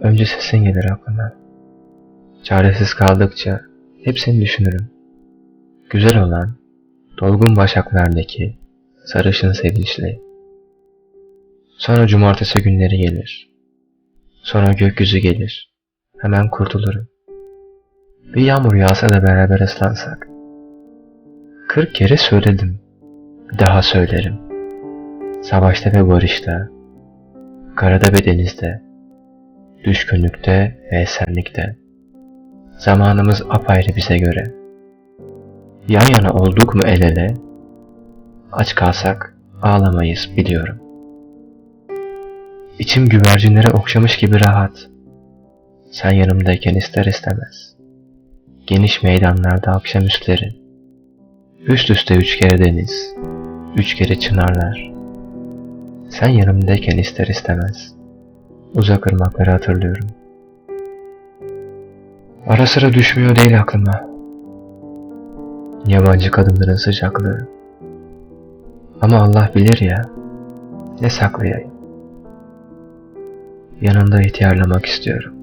Önce sesin gelir aklıma. Çaresiz kaldıkça hepsini düşünürüm. Güzel olan, dolgun başaklardaki sarışın sevinçli. Sonra cumartesi günleri gelir. Sonra gökyüzü gelir. Hemen kurtulurum. Bir yağmur yağsa da beraber ıslansak. Kırk kere söyledim. Daha söylerim. Savaşta ve barışta, karada ve denizde, düşkünlükte ve esenlikte. Zamanımız apayrı bize göre. Yan yana olduk mu el ele, aç kalsak ağlamayız biliyorum. İçim güvercinlere okşamış gibi rahat. Sen yanımdayken ister istemez. Geniş meydanlarda akşamüstleri. Üst üste üç kere deniz, üç kere çınarlar. Sen yanımdayken ister istemez. Uzak ırmakları hatırlıyorum. Ara sıra düşmüyor değil aklıma. Yabancı kadınların sıcaklığı. Ama Allah bilir ya, ne saklayayım. Yanında ihtiyarlamak istiyorum.